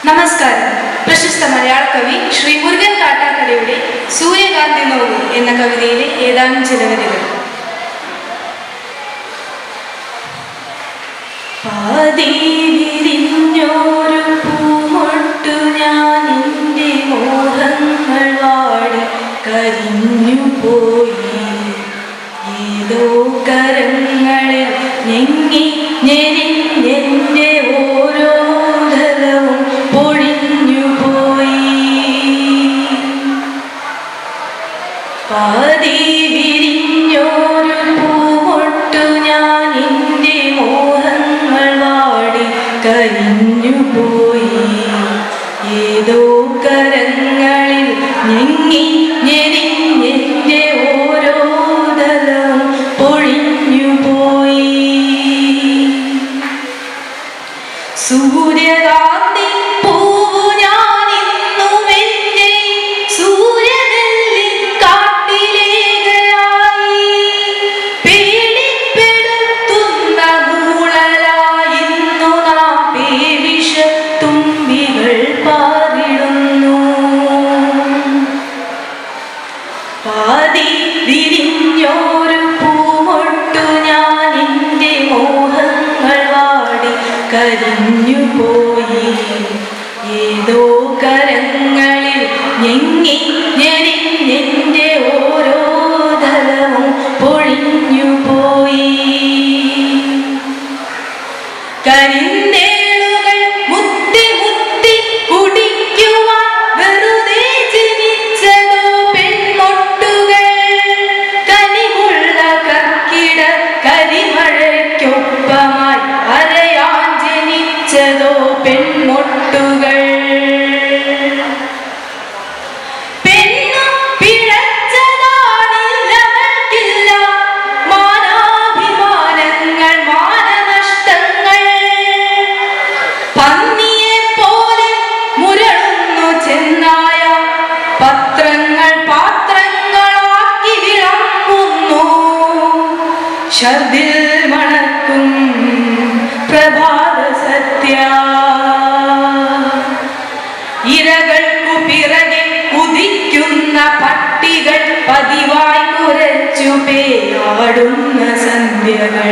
നമസ്കാരം. പ്രശസ്ത മലയാള കവി ശ്രീ മുരുകൻ കാട്ടാക്കടയുടെ സൂര്യകാന്തി നോവ് എന്ന കവിതയിലെ ഏതാനും ചില വരികൾ പാതേ മൃദൂകരങ്ങളിൽ ഞെങ്ങി ഞെരി പാതി വിരിഞ്ഞോരും പൂമൊട്ടു ഞാൻ എന്റെ മോഹങ്ങൾ വാടി കരിഞ്ഞു പോയി ഏതോ കരങ്ങളിൽ ഞെങ്ങി ഞെരിഞ്ഞെന്റെ ഓരോ തലവും പൊളിഞ്ഞു പോയി കരിഞ്ഞു ശബ്ദിൽ മണക്കും പ്രഭാത സത്യ. ഇരകൾക്കു പിറകെ കുതിക്കുന്ന പട്ടികൾ പതിവായി കുരച്ചു പേരാടുന്ന സന്ധ്യകൾ.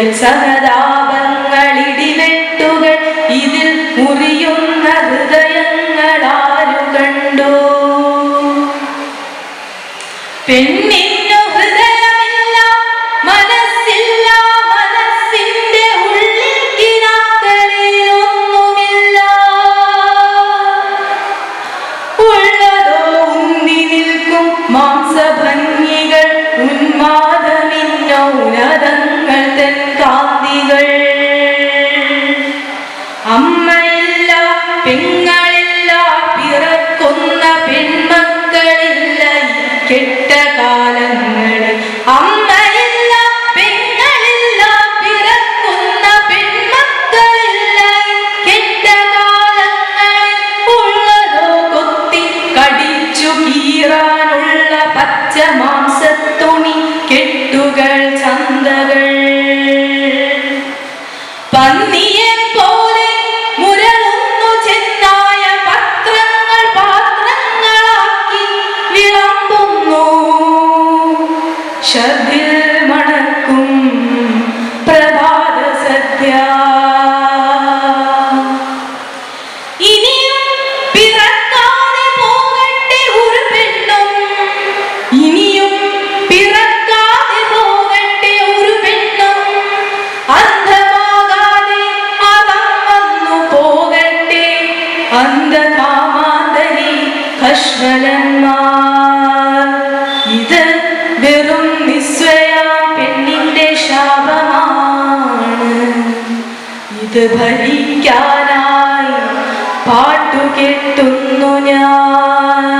Alexandra. da കെട്ട കാലങ്ങളിൽ അമ്മയില്ല പെണ്ണില്ല പിറക്കുന്ന പെൺമക്കളില്ല. കെട്ട കാലങ്ങളിൽ ഉള്ളതോ കൊത്തി കടിച്ചു കീറാനുള്ള പച്ച മാംസത്തുണി കെട്ടുകൾ ശബ്ദിൽ മണക്കും പ്രഭാത സദ്യ. ഇനിയും പിറക്കാതെ പോകട്ടെ ഒരു പെണ്ണും ഇനിയും പിറക്കാതെ പോകട്ടെ ഒരു പെണ്ണും അന്ധമാകാതെ മതം വന്നു പോകട്ടെ അന്ധകാമാന്തരി കഷ്ണലന്മാർ. ഇത് ഭരിക്കാനായി പാട്ടു കെട്ടുന്നു ഞാൻ.